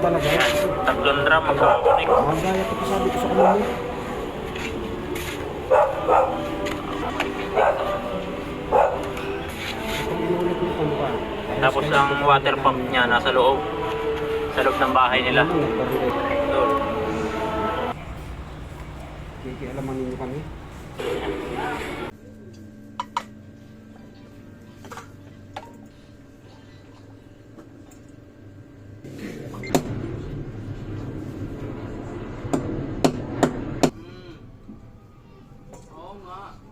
talaga. Tatlong drum magkakakunik. Magaya ko pa sabi ko sa kanila. Tapos ang water pump niya nasa loob. Sa loob ng bahay nila. Doon. Kikialaman ninyo kami. は。